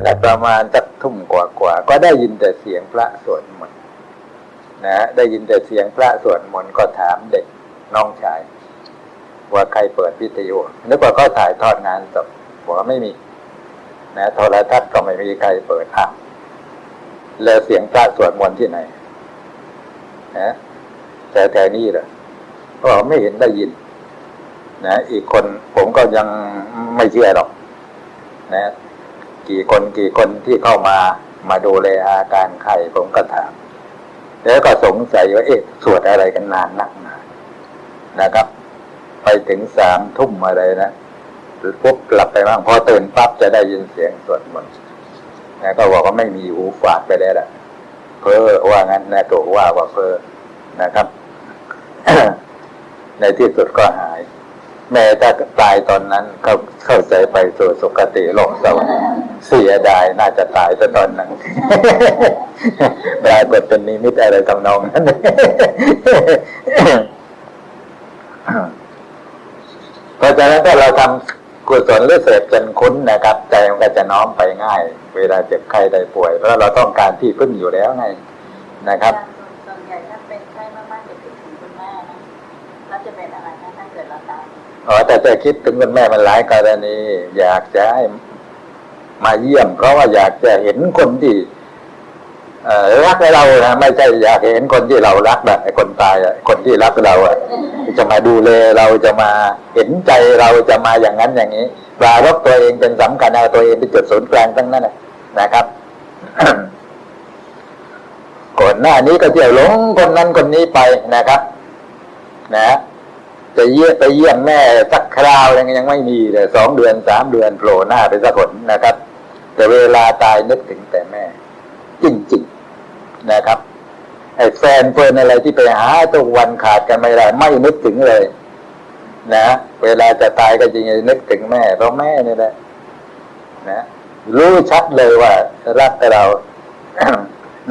ขณะประมาณสักทุ่มกว่าๆก็ได้ยินแต่เสียงพระสวดมนต์นะได้ยินแต่เสียงพระสวดมนต์ก็ถามเด็กน้องชาย ว่าใครเปิดวิทยุนึกว่าเขาถ่ายทอดงานศพบอกว่าไม่มี นะโทรทัศน์ก็ไม่มีใครเปิดอะแล้วเสียงพระสวดมนต์ที่ไหนนะแต่แถวนี้เหรอก็ไม่เห็นได้ยิน นะ อีกคนผมก็ยังไม่เชื่อหรอก นะ กี่คนกี่คนที่เข้ามามาดูแลอาการไข้ผมก็ถาม แล้วก็สงสัยว่าเอ๊ะสวดอะไรกันนานนักหนานะครับ ไปถึงสามทุ่มอะไรนะปุ๊บกลับไปบ้างพอตื่นปั๊บจะได้ยินเสียงสวดมนต์นะก็บอกว่าไม่มีหูฝาดไปแล้วล่ะเพ้อว่างั้นนะตัวว่าว่าเพ้อนะครับ ในที่สุดก็หาย แม้ถ้าตายตอนนั้นเขาเข้าใจไปสู่สุคติโลกสวรรค์ เสียดายน่าจะตายแต่ตอนนั้นปรากฏเป็นนิมิตอะไรทำนองนั้นเพราะฉะนั้นถ้าเราทำกุศลหรือเสพจนคุ้นนะครับ ใจมันก็จะน้อมไปง่าย เวลาเจ็บไข้ได้ป่วยเพราะเราต้องการที่พึ่งอยู่แล้วไงนะครับส่วนใหญ่ถ้าเป็นไข้มากๆจะคิดถึงคุณแม่นะแล้วจะเป็นอะไรนะถ้าเกิดเราตายอ๋อแต่จะคิดถึงคุณแม่มันหลายกรณี อยากจะให้ มาเยี่ยม เพราะว่าอยากจะเห็นคนที่รักเรานะไม่ใช่อยากเห็นคนที่เรารักแบบไอ้คนตายคนที่รักเราอะจะมาดูแลเราจะมาเห็นใจเราจะมาอย่างนั้นอย่างนี้ปรารบตัวเองเป็นสำคัญเอาตัวเองเป็นจุดศูนย์กลางทั้งนั้นนะนะครับก่อนหน้านี้ก็เที่ยวหลงคนนั้นคนนี้ไปนะครับ นะจะเยี่ยไปเยี่ยมแม่สักคราวยังยังไม่มีเลยสองเดือนสามเดือนโผล่หน้าไปสักคนนะครับ แต่เวลาตายนึกถึงแต่แม่ จริงๆนะครับไอ้แฟนเฟิร์นอะไรที่ไปหาทุกวันขาดกันไม่ได้ไม่นึกถึงเลย นะเวลาจะตายก็จริงๆนึกถึงแม่เพราะแม่นี่แหละนะรู้ชัดเลยว่า รักแต่เรา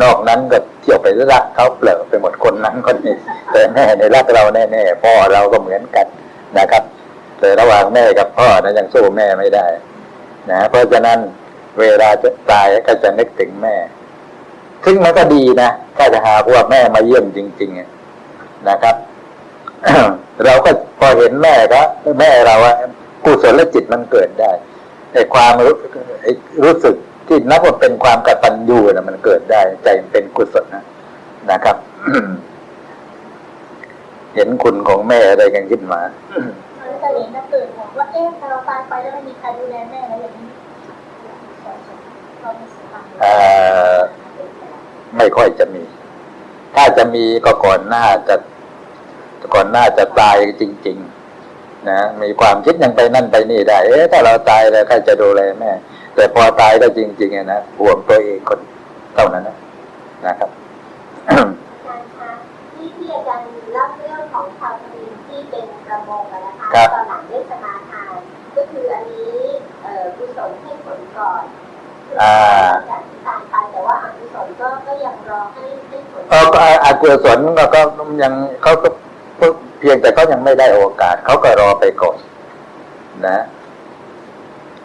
นอกนั้นก็เที่ยวไปรักเขาเปล่าไปหมดคนนั้นคนนี้แต่แม่ในรักเราแน่ๆพ่อเราก็เหมือนกันนะครับ แต่ระหว่างแม่กับพ่อนะยังสู้แม่ไม่ได้ นะเพราะฉะนั้น เวลาจะตายก็จะนึกถึงแม่ ซึ่งมันก็ดีนะ ถ้าจะหากว่าแม่มาเยี่ยมจริงๆอะนะครับ เราก็พอเห็นแม่ก็แม่เราอะกุศลจิตมันเกิดได้ไอ้ความรู้ไอ้รู้สึกที่นับว่าเป็นความกตัญญูนะมันเกิดได้ ใจมันเป็นกุศลนะนะครับเห็นคุณของแม่อะไรกันขึ้นมาแล้วจะเห็นถ้าตื่นบอกว่าเอ๊ะถ้าเราตายไปแล้วไม่มีใครดูแลแม่แล้วอย่างนี้เรา ไม่สามารถเอ่อไม่ค่อยจะมี ถ้าจะมีก็ก่อนหน้าจะก่อนหน้าจะตายจริง ๆ นะมีความคิดยังไปนั่นไปนี่ได้ เอ๊ะถ้าเราตายแล้วใครจะดูแลแม่ แต่พอตายก็จริงๆอะนะห่วงตัวเองคนเท่านั้นนะนะครับอาจารย์คะที่ที่อาจารย์เล่าเรื่องของชาวทวีที่เป็นประมงอะนะคะครับตอนหลังได้สมาทานก็คืออันนี้เอ่อกุศลให้ผลก่อน อ่าจากที่ตายไปแต่ว่าอกุศลก็ก็ยังรอให้ให้ผลออก็อากุศลก็ยังเขาก็เพียงแต่เขายังไม่ได้โอกาสเขาก็รอไปก่อนนะ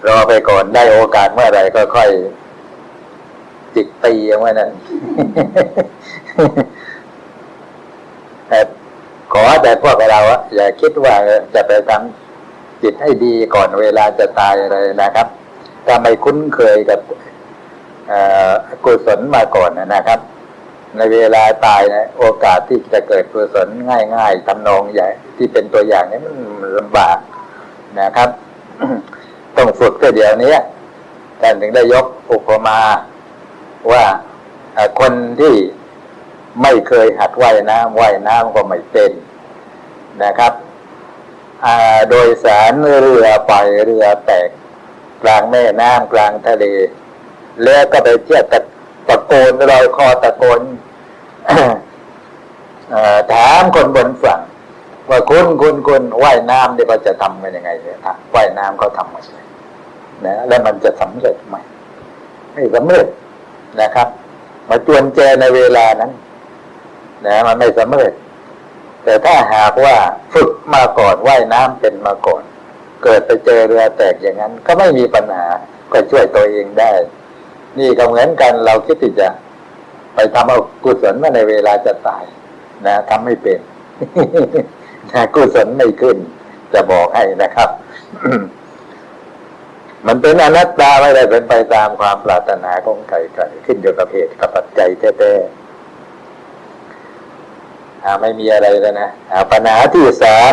รอไปก่อนได้โอกาสเมื่อไรก็ค่อยจิกตีเอาไว้นั่นแต่ขอแต่พวกเราอะอย่าคิดว่าจะไปทำจิตให้ดีก่อนเวลาจะตายอะไรนะครับ ถ้าไม่คุ้นเคยกับกุศลมาก่อนนะครับ ในเวลาตายนะโอกาสที่จะเกิดกุศลง่ายๆทำนองใหญ่ที่เป็นตัวอย่างนี้มันลำบากนะครับ ต้องฝึกแต่เดี๋ยวนี้ท่านถึงได้ยกอุปมาว่าคนที่ไม่เคยหัดว่ายน้ำว่ายน้ำก็ไม่เป็นนะครับโดยสารเรือไปเรือแตก กลางแม่น้ำกลางทะเล แล้วก็ไปเที่ยวตะตะโกนลอยคอตะโกนถามคนบนฝั่งว่าคุณคุณคุณว่ายน้ำเนี่ยเขาจะทำกันยังไงเนี่ยว่ายน้ำเขาทำกันยังไงนะแล้วมันจะสำเร็จไหมไม่สำเร็จนะครับ มาจวนแจในเวลานั้นนะมันไม่สำเร็จ แต่ถ้าหากว่าฝึกมาก่อนว่ายน้ำเป็นมาก่อน เกิดไปเจอเรือแตกอย่างนั้น ก็ไม่มีปัญหาก็ช่วยตัวเองได้ นี่ก็เหมือนกันเราคิดที่จะ ไปทำเอากุศลเมื่อในเวลาจะตาย นะทำไม่เป็นนะกุศลไม่ขึ้น จะบอกให้นะครับ มันเป็นอนัตตาไม่ได้เป็นไปตามความปรารถนาของใครๆขึ้นอยู่กับเหตุกับปัจจัยแท้ๆไม่มีอะไรแล้วนะปัญหาที่สาม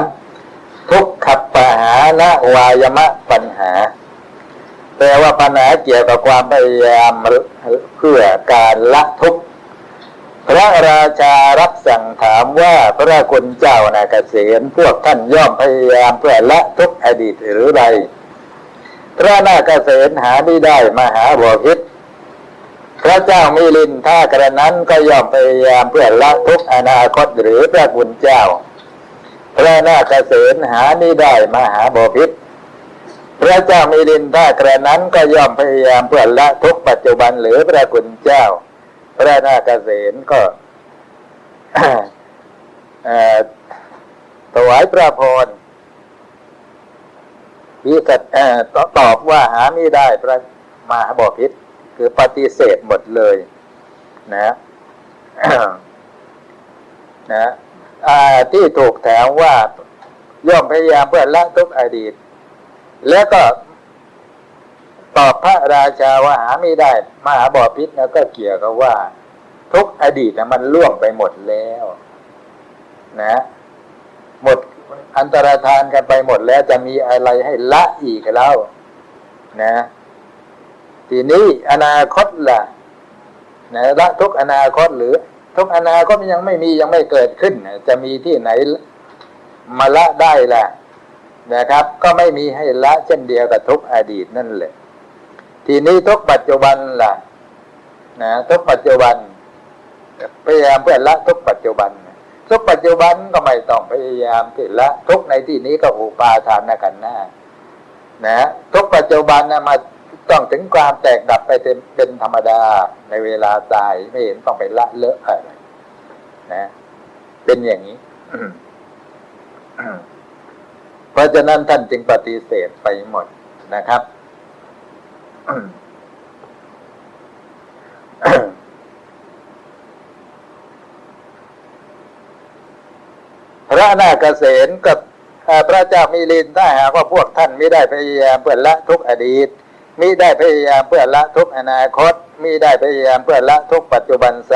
ทุกขปหา นะวายมะปัญหา แปลว่าปัญหาเกี่ยวกับความพยายามเพื่อการละทุกข์พระราชารับสั่งถามว่าพระคุณเจ้านาเกษมพวกท่านย่อมพยายามเพื่อละทุกข์อดีตหรือไรพระนาคเษนหาไม่ได้มหาบวพิษพระเจ้ามิลินถ้ากระนั้นก็ย่อมพยายามเพื่อละทุกข์อนาคตหรือพระคุณเจ้า พระนาคเษนหาไม่ได้มหาบพิษพระเจ้ามิลินถ้ากระนั้นก็ย่อมพยายามเพื่อละทุกปัจจุบันหรือพระคุณเจ้า พระนาคเษนก็ถวายพระพรวิกัตตอบว่าหาไม่ได้พระมหาบอพิษคือปฏิเสธหมดเลย นะนะ ที่ถูกแถมว่าย่อมพยายามเพื่อละทุกอดีต แล้วก็ตอบพระราชาว่าหาไม่ได้มหาบอพิษนะก็เกี่ยวกับว่า ทุกอดีตนะมันล่วงไปหมดแล้ว นะ หมดอันตรธานกันไปหมดแล้วจะมีอะไรให้ละอีกแล้วนะ ทีนี้อนาคตล่ะนะละทุกอนาคตหรือ ทุกอนาคตมันยังไม่มียังไม่เกิดขึ้น จะมีที่ไหนมาละได้ล่ะนะครับ ก็ไม่มีให้ละเช่นเดียวกับทุกอดีตนั่นแหละ ทีนี้ทุกปัจจุบันล่ะ นะทุกปัจจุบันพยายามเพื่อละทุกปัจจุบันทุกปัจจุบันก็ไม่ต้องพยายามที่ละทุกในที่นี้ก็อุปาทานนะกันหน้านะทุกปัจจุบันนะมา ต้องถึงความแตกดับไปเป็นธรรมดา ในเวลาตายไม่เห็นต้องไปละเลอะอะไรนะ เป็นอย่างนี้เพราะฉะนั้นท่านจึงปฏิเสธไปหมดนะครับพระนาคเษนกับพระเจ้ามิลินถ้าหากว่าพวกท่านไม่ได้พยายามเพื่อละทุกอดีต มิได้พยายามเพื่อละทุกอนาคตมิได้พยายามเพื่อละทุกปัจจุบันไซ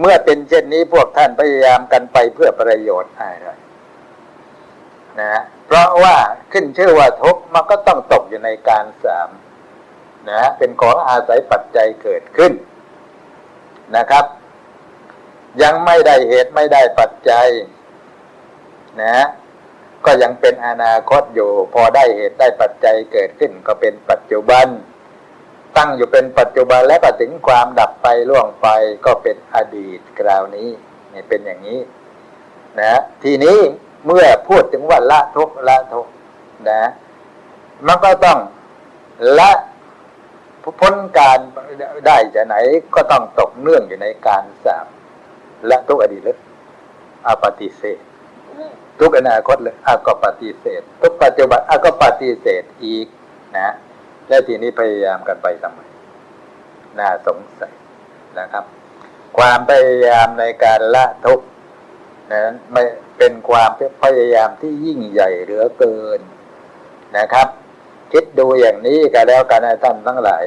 เมื่อเป็นเช่นนี้พวกท่านพยายามกันไปเพื่อประโยชน์อะไรนะเพราะว่าขึ้นชื่อว่าทุกมันก็ต้องตกอยู่ในการสามนะเป็นของอาศัยปัจจัยเกิดขึ้นนะครับ ยังไม่ได้เหตุไม่ได้ปัจจัย นะ ก็ยังเป็นอนาคตอยู่ พอได้เหตุได้ปัจจัยเกิดขึ้นก็เป็นปัจจุบัน ตั้งอยู่เป็นปัจจุบันและก็ถึงความดับไปล่วงไปก็เป็นอดีตคราวนี้นี่เป็นอย่างนี้ นะ ทีนี้เมื่อพูดถึงว่าละทุกละทุกนะ มันก็ต้องละพ้นการได้จะไหนก็ต้องตกเนื่องอยู่ในการสามละทุกอดีตหรืออาปฏิเสธ ทุกอนาคตเลยอาก็ปฏิเสธ ทุกปัจจุบันอาก็ปฏิเสธอีกนะและทีนี้พยายามกันไปทำไมน่าสงสัยนะครับ ความพยายามในการละทุกนั้นไม่เป็นความพยายามที่ยิ่งใหญ่เหลือเกินนะครับ คิดดูอย่างนี้ก็แล้วกันนะท่านทั้งหลาย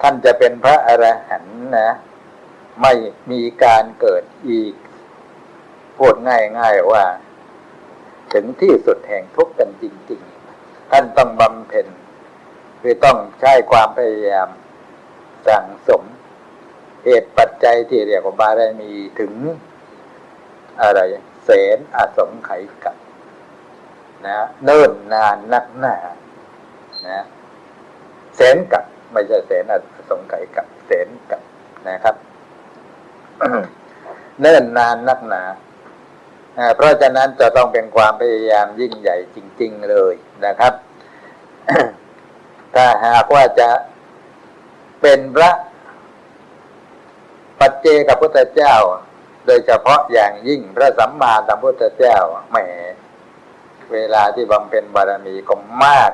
ท่านจะเป็นพระอรหันต์นะ ไม่มีการเกิดอีก พูดง่ายๆว่า ถึงที่สุดแห่งทุกข์กันจริง ๆ ท่านต้องบำเพ็ญคือต้องใช้ความพยายามสั่งสม เหตุปัจจัยที่เรียกว่าบารมีถึง อะไรแสนอาสงไขยกับนะเนิ่นนานนักหนานะแสนกับไม่ใช่แสนอาสงไขยกับแสนกับนะครับ เนิ่นนานนักหนา เพราะฉะนั้นจะต้องเป็นความพยายามยิ่งใหญ่จริง ๆเลยนะครับ ถ้าหากว่าจะเป็นพระปัจเจกับพุทธเจ้า โดยเฉพาะอย่างยิ่งพระสัมมาสัมพุทธเจ้าแหมเวลาที่บำเพ็ญบารมีก็มาก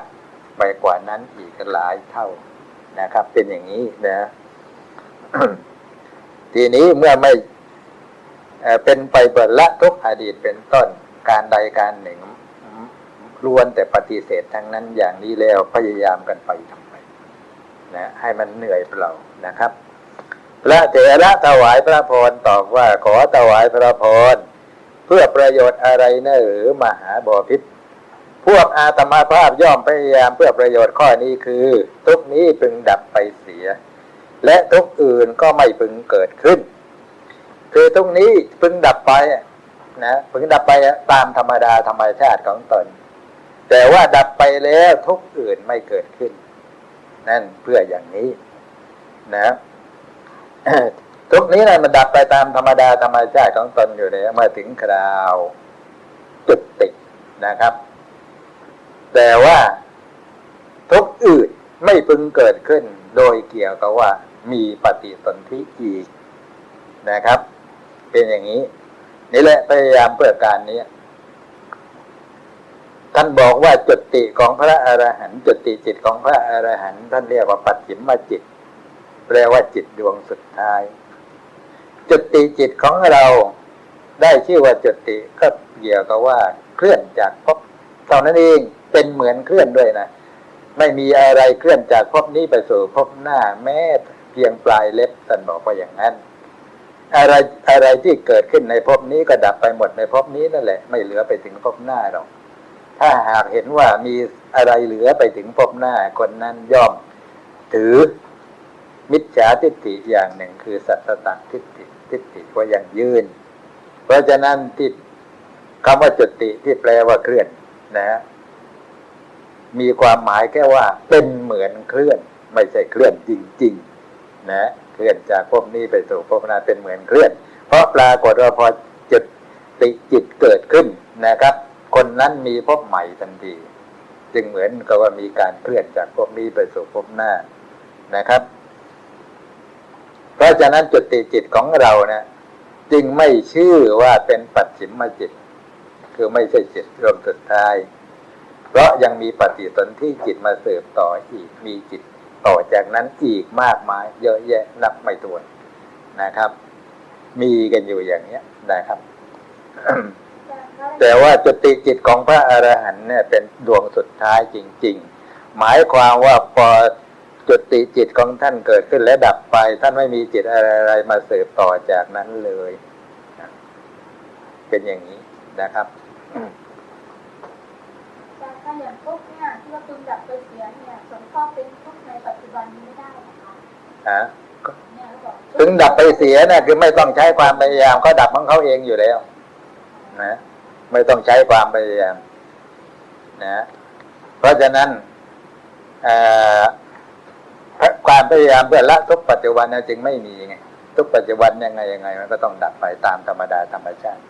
ไปกว่านั้นอีกหลายเท่านะครับ เป็นอย่างนี้นะ ทีนี้เมื่อไม่ เป็นไปเปิดละทุกอดีตเป็นต้นการใดการหนึ่งล้วนแต่ปฏิเสธทั้งนั้นอย่างนี้แล้วพยายามกันไปทำไมนะให้มันเหนื่อยเปล่านะครับพระเถระถวายพระพรตอบว่าขอถวายพระพรเพื่อประโยชน์อะไรนอหรือมหาบอพิษพวกอาตมาภาพย่อมพยายามเพื่อประโยชน์ข้อนี้คือ ทุกนี้พึงดับไปเสีย และทุกอื่นก็ไม่พึงเกิดขึ้น คือทุกนี้พึงดับไปนะพึงดับไปตามธรรมดาธรรมชาติของตน แต่ว่าดับไปแล้วทุกอื่นไม่เกิดขึ้น นั่นเพื่ออย่างนี้ นะทุกนี้นะมันดับไปตามธรรมดาธรรมชาติของตนอยู่แล้วเมื่อถึงคราวจุดติดนะครับ แต่ว่าทุกอื่นไม่พึงเกิดขึ้น โดยเกี่ยวกับว่า มีปฏิสนธิอีกนะครับ เป็นอย่างนี้ นี่แหละพยายามเพื่อการนี้ท่านบอกว่าจุติของพระอรหันต์จุติจิตของพระอรหันต์ท่านเรียกว่าปัจฉิมจิต แปลว่าจิตดวงสุดท้าย จุติจิตของเราได้ชื่อว่าจุติก็เกี่ยวกับว่าเคลื่อนจากภพเท่านั้นเองเป็นเหมือนเคลื่อนด้วยนะไม่มีอะไรเคลื่อนจากภพนี้ไปสู่ภพหน้าแม้เพียงปลายเล็บท่านบอกว่าอย่างนั้น อะไรอะไรที่เกิดขึ้นในภพนี้ก็ดับไปหมดในภพนี้นั่นแหละ ไม่เหลือไปถึงภพหน้าหรอกถ้าหากเห็นว่ามีอะไรเหลือไปถึงภพหน้าคนนั้นย่อม ถือมิจฉาทิฏฐิอย่างหนึ่งคือสัตตะทิฏฐิทิฏฐิว่ายังยืน เพราะฉะนั้นที่คำว่าจุติที่แปลว่าเคลื่อนนะฮะมีความหมายแค่ว่าเป็นเหมือนเคลื่อน ไม่ใช่เคลื่อนจริง ๆ นะ ลื่อนจากภพนี้ไปสู่ภพหน้าเป็นเหมือนเคลื่อน เพราะปรากฏว่าพอจุติจิตเกิดขึ้นนะครับ คนนั้นมีภพใหม่ทันทีจึงเหมือนกับว่ามีการเคลื่อนจากภพนี้ไปสู่ภพหน้านะครับ เพราะฉะนั้นจุติจิตของเรานะจึงไม่ชื่อว่าเป็นปัจฉิมจิต คือไม่ใช่จิตรวมสุดท้าย เพราะยังมีปฏิสนธิจิตมาเสริมต่ออีกมีจิต ต่อจากนั้นอีกมากมายเยอะแยะนับไม่ถ้วนนะครับ มีกันอยู่อย่างเนี้ยนะครับ แต่ว่าจุติจิตของพระอรหันต์เนี่ยเป็นดวงสุดท้ายจริง ๆ หมายความว่าพอจุติจิตของท่านเกิดขึ้นและดับไป ท่านไม่มีจิตอะไรๆมาสืบต่อจากนั้นเลย เป็นอย่างนี้นะครับแต่ถ้าอย่างทุกเนี่ยที่ว่าคุณดับไปเสียเนี่ยสมข้อเป็นทุกในปัจจุ บันนี้ไม่ได้นะคะฮะเนี่ยเขาบอกถึงดับไปเสียนะคือไม่ต้องใช้ความพยายามเขาดับของเขาเองอยู่แล้ว นะไม่ต้องใช้ความพยายามนะเพราะฉะนั้นเอ่อความพยายามเพื่อละทุกปัจจุบันนะจึงไม่มีไงทุกปัจจุบันยังไงยังไง มันก็ต้องดับไปตามธรรมดาธรรมชาติ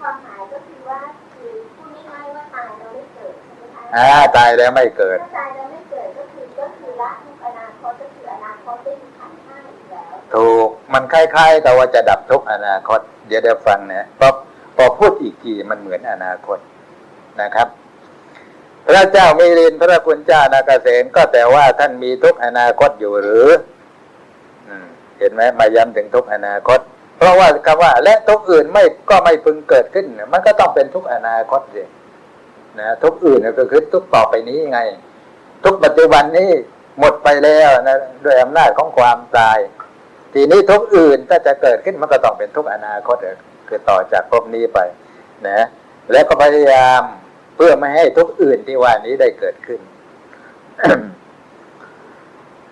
ความหมายก็คือว่าคือพูดง่ายๆว่าตายเราไม่เกิดใช่ไหมคะ อ่าตายแล้วไม่เกิดถ้าตายเราไม่เกิดก็คือก็คือละทุกอนาคตก็คืออนาคตได้มีขันธ์ห้าอยู่แล้ว ถูกมันคล้ายๆกับว่าจะดับทุกข์อนาคต เดี๋ยวเดี๋ยวฟังนะพอพอพูดอีกทีมันเหมือนอนาคตนะครับ พระเจ้ามิลินพระคุณเจ้านาเกษตก็แต่ว่าท่านมีทุกข์อนาคตอยู่หรืออืมเห็นไหมมาย้ำถึงทุกข์อนาคต เพราะว่าคำว่า และทุกข์อื่นไม่ก็ไม่พึงเกิดขึ้น มันก็ต้องเป็นทุกข์อนาคตสิ นะทุกอื่นก็คือทุกต่อไปนี้ไง ทุกปัจจุบันนี้หมดไปแล้วนะด้วยอำนาจของความตาย ทีนี้ทุกอื่นถ้าจะเกิดขึ้นมันก็ต้องเป็นทุกอนาคตคือต่อจากภพนี้ไปนะแล้วก็พยายามเพื่อไม่ให้ทุกอื่นที่ว่านี้ได้เกิดขึ้น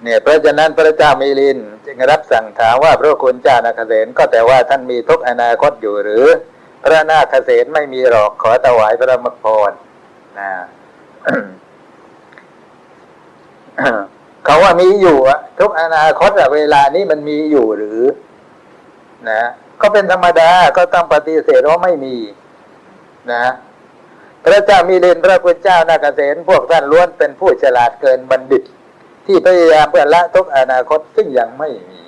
เนี่ยเพราะฉะนั้นพระเจ้ามีลินจึงรับสั่งถามว่าพระคุณเจ้านาคเสนก็แต่ว่าท่านมีทุกอนาคตอยู่หรือ พระนาคเสนไม่มีหรอกขอถวายพระมรพร นะเขาว่ามีอยู่อะทุกอนาคตอะเวลานี้มันมีอยู่หรือ นะก็เป็นธรรมดาก็ต้องปฏิเสธว่าไม่มี นะพระเจ้ามีเลนพระพุทธเจ้านาคเสนพวกท่านล้วนเป็นผู้ฉลาดเกินบัณฑิต ที่พยายามเพื่อละทุกอนาคตซึ่งยังไม่มี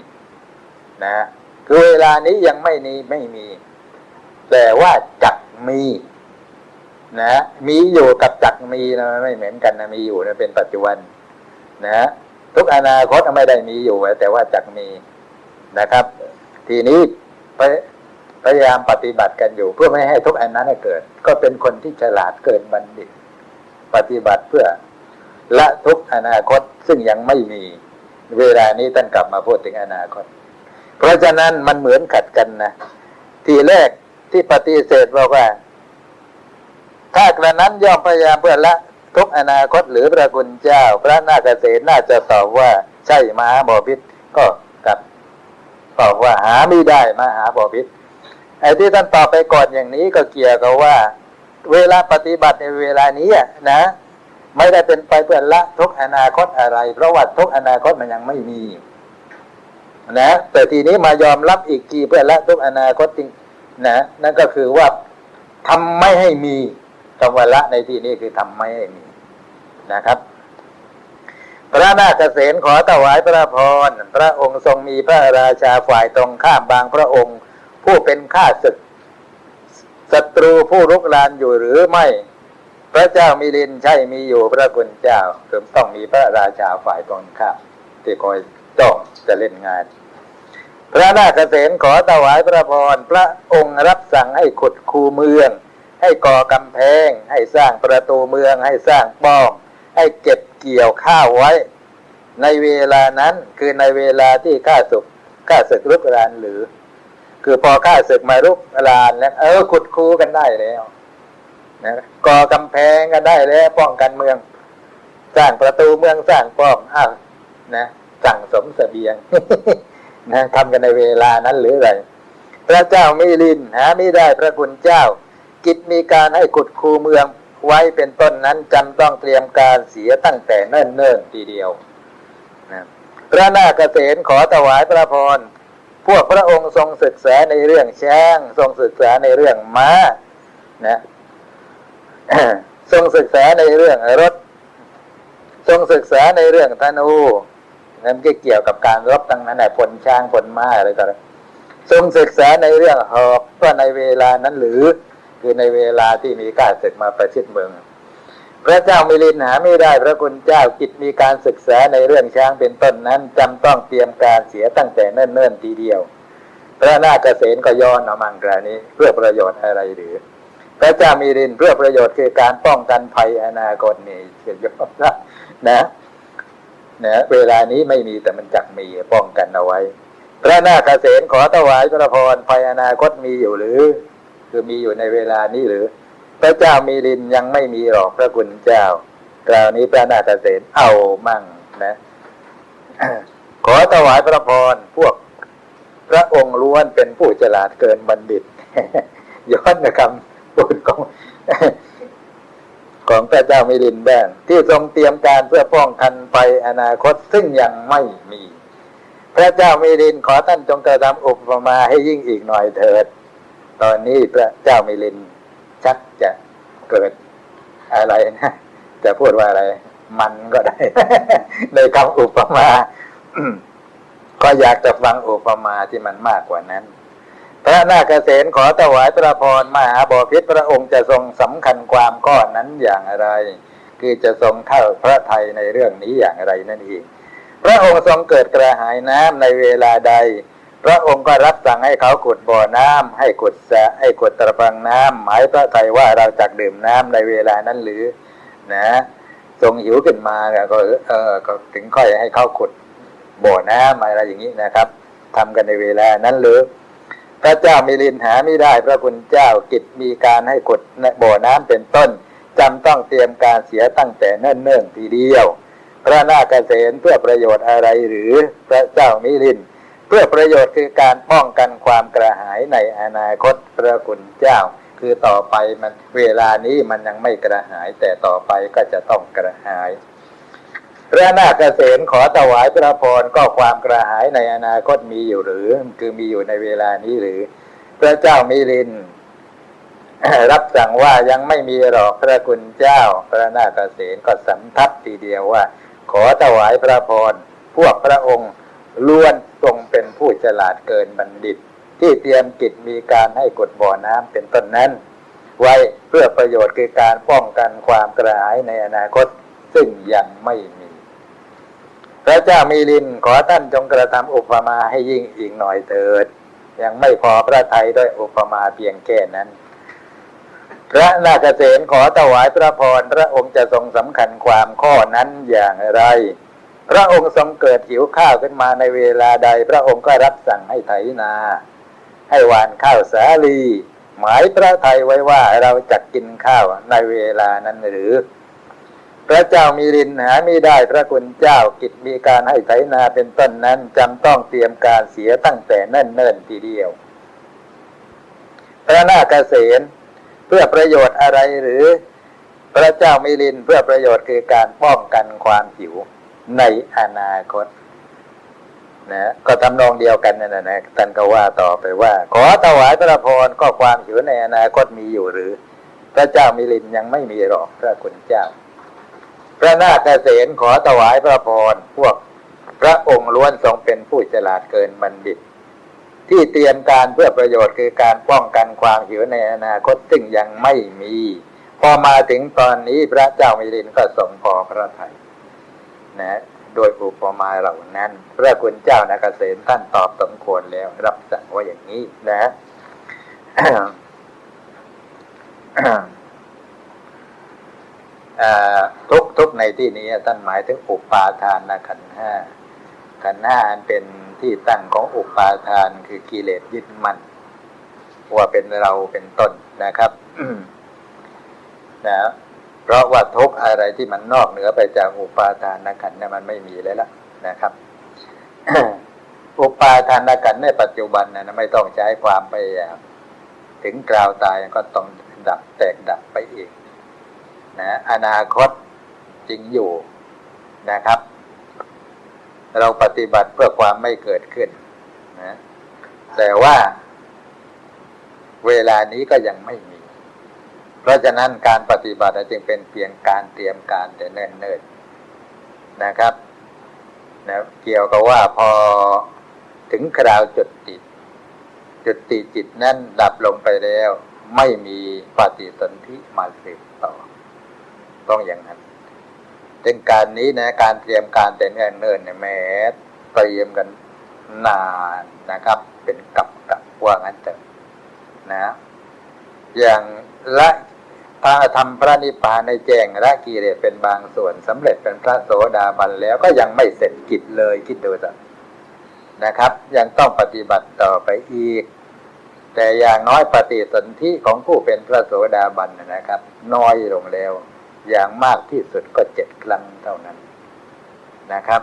นะคือเวลานี้ยังไม่มีไม่มี แต่ว่าจักมี นะมีอยู่กับจักมีนะไม่เหมือนกันนะมีอยู่นะเป็นปัจจุบัน นะ ทุกอนาคตไม่ได้มีอยู่แต่ว่าจักมีนะครับ ทีนี้พยายามปฏิบัติกันอยู่ เพื่อไม่ให้ทุกอันนั้นเกิด ก็เป็นคนที่ฉลาดเกินบัณฑิต ปฏิบัติเพื่อละทุกอนาคตซึ่งยังไม่มี เวลานี้ท่านกลับมาพูดถึงอนาคต เพราะฉะนั้นมันเหมือนขัดกันนะทีแรกที่ปฏิเสธบอกว่า ถ้ากระนั้นย่อมพยายามเพื่อละทุกอนาคตหรือพระคุณเจ้า พระนาคเษนน่าจะตอบว่าใช่มหาบอพิษก็กลับตอบว่าหาไม่ได้มหาบอพิษไอ้ที่ท่านตอบไปก่อนอย่างนี้ก็เกี่ยวกับว่า เวลาปฏิบัติในเวลานี้นะ ไม่ได้เป็นไปเพื่อละทุกอนาคตอะไร เพราะว่าทุกอนาคตมันยังไม่มีนะแต่ทีนี้มายอมรับอีกทีเพื่อละทุกอนาคตจริงนะนั่นก็คือว่าทำไม่ให้มี คำว่าละในที่นี้คือทำไม่ให้มีนะครับ พระนาคเษนขอถวายพระพรพระองค์ทรงมีพระราชาฝ่ายตรงข้ามบางพระองค์ ผู้เป็นข้าศึกศัตรูผู้รุกรานอยู่หรือไม่ พระเจ้ามิลินใช่มีอยู่พระคุณเจ้าคือต้องมีพระราชาฝ่ายตรงข้ามที่คอยจ้องจะเล่นงาน พระนาคเษนขอถวายพระพรพระองค์รับสั่งให้ขุดคูเมือง ให้ก่อกำแพง ให้สร้างประตูเมือง ให้สร้างป้อมให้เก็บเกี่ยวข้าวไว้ ในเวลานั้นคือในเวลาที่ข้าศึกข้าศึกรุกรานหรือ คือพอข้าศึกมารุกรานแล้ว เออขุดคูกันได้แล้วนะก่อกำแพงกันได้แล้วป้องกันเมือง สร้างประตูเมืองสร้างป้อมอ้าวนะสั่งสมเสบียงนะทำกันในเวลานั้นหรืออะไรพระเจ้ามิลินหาไม่ได้พระคุณเจ้า กิจมีการให้ขุดคูเมืองไว้เป็นต้นนั้นจำต้องเตรียมการเสียตั้งแต่เนิ่นๆทีเดียวนะพระนาคเษนขอถวายพระพรพวกพระองค์ทรงศึกษาในเรื่องช้าง ทรงศึกษาในเรื่องม้านะทรงศึกษาในเรื่องรถ ทรงศึกษาในเรื่องธนูนั่นก็เกี่ยวกับการรบตั้งนั้นแหละพลช้างพลม้าอะไรต่อทรงศึกษาในเรื่องหอกก็ในเวลานั้นหรือ คือในเวลาที่มีการศึกมาประชิดเมือง พระเจ้ามิลินหาไม่ได้พระคุณเจ้ากิจมีการศึกษาในเรื่องช้างเป็นต้นนั้นจำต้องเตรียมการเสียตั้งแต่เนิ่นๆทีเดียว พระนาคเษนก็ย้อนเอามังกรานี้เพื่อประโยชน์อะไรหรือ พระเจ้ามีรินเพื่อประโยชน์คือการป้องกันภัยอนาคตนี่เสียยอนะนะนะเวลานี้ไม่มีแต่มันจักมีป้องกันเอาไว้ พระนาคเษนขอถวายพระพรภัยอนาคตมีอยู่หรือ คือมีอยู่ในเวลานี้หรือ พระเจ้ามีรินยังไม่มีหรอกพระคุณเจ้าคราวนี้พระนาคเษนเอามั่งนะ ขอถวายพระพรพวกพระองค์ล้วนเป็นผู้ฉลาดเกินบัณฑิต ย้อนนะคำพูดของของพระเจ้ามิลินบ้งที่ทรงเตรียมการเพื่อป้องกันไปอนาคตซึ่งยังไม่มี พระเจ้ามิลินขอท่านจงกระทำอุปมาให้ยิ่งอีกหน่อยเถิด ตอนนี้พระเจ้ามิลินชักจะเกิดอะไรนะจะพูดว่าอะไร มันก็ได้ในคำอุปมาก็อยากจะฟังอุปมาที่มันมากกว่านั้น พระนาคเษนขอถวายพระพรมหาบพิตรพระองค์จะทรงสำคัญความข้อนนั้นอย่างไร คือจะทรงเข้าพระไทยในเรื่องนี้อย่างไรนั่นเอง พระองค์ทรงเกิดกระหายน้ำในเวลาใด พระองค์ก็รับสั่งให้เขาขุดบ่อน้ำให้ขุดสะให้ขุดตะปังน้ำหมายพระทัยว่าเราจักดื่มน้ำในเวลานั้นหรือ นะทรงหิวขึ้นมาก็เออก็ถึงค่อยให้เขาขุดบ่อน้ำอะไรอย่างนี้นะครับทำกันในเวลานั้นหรือพระเจ้ามิลินหาไม่ได้พระคุณเจ้ากิจมีการให้ขุดบ่อน้ำเป็นต้นจำต้องเตรียมการเสียตั้งแต่เนิ่นๆทีเดียว พระนาคเษนเพื่อประโยชน์อะไรหรือพระเจ้ามิลิน เพื่อประโยชน์คือการป้องกันความกระหายในอนาคตพระคุณเจ้า คือต่อไปมันเวลานี้มันยังไม่กระหาย แต่ต่อไปก็จะต้องกระหายพระนาคเษนขอถวายพระพรก็ความกระหายในอนาคตมีอยู่หรือ คือมีอยู่ในเวลานี้หรือ พระเจ้ามิลิน รับสั่งว่ายังไม่มีหรอกพระคุณเจ้า พระนาคเษนก็สำทับทีเดียวว่า ขอถวายพระพรพวกพระองค์ ล้วนทรงเป็นผู้ฉลาดเกินบัณฑิต ที่เตรียมกิจมีการให้กดบ่อน้ำเป็นต้นนั้น ไว้เพื่อประโยชน์คือการป้องกันความกระหายในอนาคตซึ่งยังไม่มี พระเจ้ามีลินขอท่านจงกระทำอุปมาให้ยิ่งอีกหน่อยเถิด ยังไม่พอพระไทยด้วยอุปมาเพียงแค่นั้นพระนาคเษนขอถวายพระพรพระองค์จะทรงสำคัญความข้อนั้นอย่างไร พระองค์ทรงเกิดหิวข้าวขึ้นมาในเวลาใด พระองค์ก็รับสั่งให้ไถนา ให้หวานข้าวสาลี หมายพระไทยไว้ว่าเราจะกินข้าวในเวลานั้นหรือ พระเจ้ามีรินหาไม่ได้พระคุณเจ้ากิจมีการให้ไถนาเป็นต้นนั้นจำต้องเตรียมการเสียตั้งแต่เนิ่นๆทีเดียว พระนาคเษนเพื่อประโยชน์อะไรหรือ พระเจ้ามิลินเพื่อประโยชน์คือการป้องกันความหิว ในอนาคตนะก็ทำนองเดียวกันนั่นนะนะท่านก็ว่าต่อไปว่า ขอถวายพระพรก็ความหิวในอนาคตมีอยู่หรือ พระเจ้ามิลินยังไม่มีหรอกพระคุณเจ้า พระนาคเษนขอถวายพระพรพวกพระองค์ล้วนทรงเป็นผู้ฉลาดเกินบัณฑิต ที่เตรียมการเพื่อประโยชน์คือการป้องกันความหิวในอนาคตซึ่งยังไม่มี พอมาถึงตอนนี้พระเจ้ามิลินก็ทรงพอพระทัย นะ โดยอุปมาเหล่านั้น พระคุณเจ้านาเกษตท่านตอบสมควรแล้ว รับสั่งว่าอย่างนี้นะทุกทุกในที่นี้ท่านหมายถึงอุปาทานนะขันห้าขันห้าอันเป็นที่ตั้งของอุปาทานคือกิเลสยึดมั่นว่าเป็นเราเป็นต้นนะครับนะ เพราะว่าทุกอะไรที่มันนอกเหนือไปจากอุปาทานขันเนี่ยมันไม่มีเลยละนะครับ อุปาทานขันในปัจจุบันนะไม่ต้องใช้ความพยายามถึงกล่าวตายก็ต้องดับแตกดับไปอีกนะอนาคตจริงอยู่นะครับ เราปฏิบัติเพื่อความไม่เกิดขึ้นนะแต่ว่าเวลานี้ก็ยังไม่มี เพราะฉะนั้นการปฏิบัติจึงเป็นเพียงการเตรียมการแต่เนิ่นๆนะครับนะเกี่ยวกับว่าพอถึงคราวจุดติดจุดติจิตนั้นดับลงไปแล้ว ไม่มีปฏิสนธิมาสืบต่อ ต้องอย่างนั้นเป็นการนี้นะ การเตรียมการแต่เนิ่นๆเนี่ยแม้เตรียมกันนานนะครับ เป็นกับกับว่างั้นเถอะนะ อย่าง ละถ้าทำพระนิพพานในแจงละกิเลสเป็นบางส่วนสำเร็จเป็นพระโสดาบันแล้วก็ยังไม่เสร็จกิจเลยคิดดูสินะครับ ยังต้องปฏิบัติต่อไปอีก แต่อย่างน้อยปฏิสนธิของผู้เป็นพระโสดาบันนะครับ น้อยลงแล้ว อย่างมากที่สุดก็เจ็ดครั้งเท่านั้นนะครับ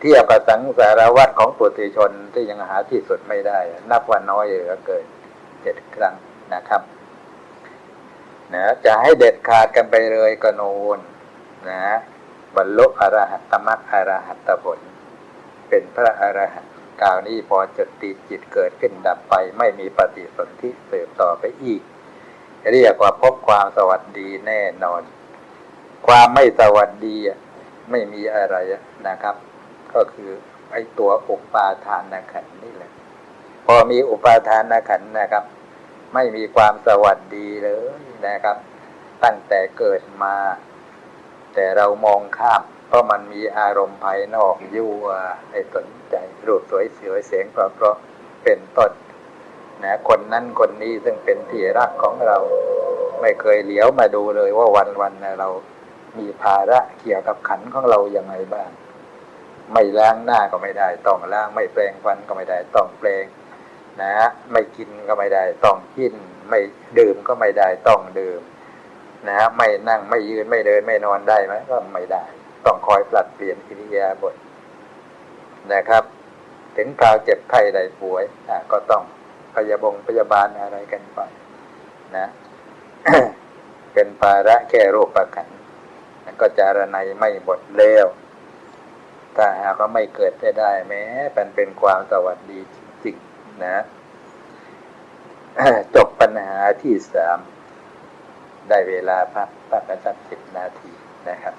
เทียบกับสังสารวัตรของปุถุชนที่ยังหาที่สุดไม่ได้ นับว่าน้อยเหลือเกินเจ็ดครั้งนะครับ นะจะให้เด็ดขาดกันไปเลยก็โนนนะบรรลุอรหัตมรรคอรหัตผลเป็นพระอรหันต์กล่าวนี้พอจดติจิตเกิดขึ้นดับไป ไม่มีปฏิสนธิเสืบต่อไปอีก เรียกว่าพบความสวัสดีแน่นอน ความไม่สวัสดีไม่มีอะไรนะครับ ก็คือไอ้ตัวอุปาทานขันธ์นี่แหละ พอมีอุปาทานขันนะครับ ไม่มีความสวัสดีเลยนะครับ ตั้งแต่เกิดมา แต่เรามองข้าม เพราะมันมีอารมณ์ภายนอกยั่วให้สนใจรูปสวยสวยเสียงเพราะเพราะเป็นต้นนะคนนั้นคนนี้ซึ่งเป็นที่รักของเรา ไม่เคยเหลียวมาดูเลยว่าวันวันเรามีภาระเกี่ยวกับขันของเราอย่างไรบ้าง ไม่ล้างหน้าก็ไม่ได้ ต้องล้างไม่แปรงฟันก็ไม่ได้ ต้องแปรง นะไม่กินก็ไม่ได้ ต้องกิน ไม่ดื่มก็ไม่ได้ ต้องดื่ม นะไม่นั่งไม่ยืนไม่เดินไม่นอนได้ไหมก็ไม่ได้ ต้องคอยปรับเปลี่ยนอิริยาบถนะครับ ถึงคราวเจ็บไข้ได้ป่วยอะก็ต้องพยาบงพยาบาลอะไรกันไปนะเป็นภาระแค่โรคประกันก็จารณัยไม่หมดแล้วถ้าหากว่าไม่เกิดได้ได้แม้เป็นเป็นความสวัสดี นะจบปัญหาที่สามได้เวลาพักพักกันสักสิบนาทีนะครับ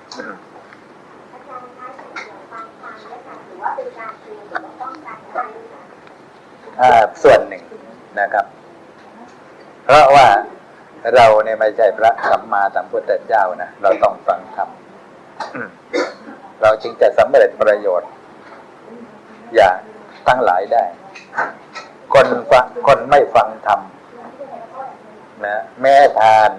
ส่วนหนึ่งนะครับ เพราะว่าเราเนี่ยไม่ใช่พระสัมมาสัมพุทธเจ้านะเราต้องฟังธรรมเราจึงจะสำเร็จประโยชน์ อย่างทั้งหลายได้ คนฟังคนไม่ฟังธรรมนะแม่ทาน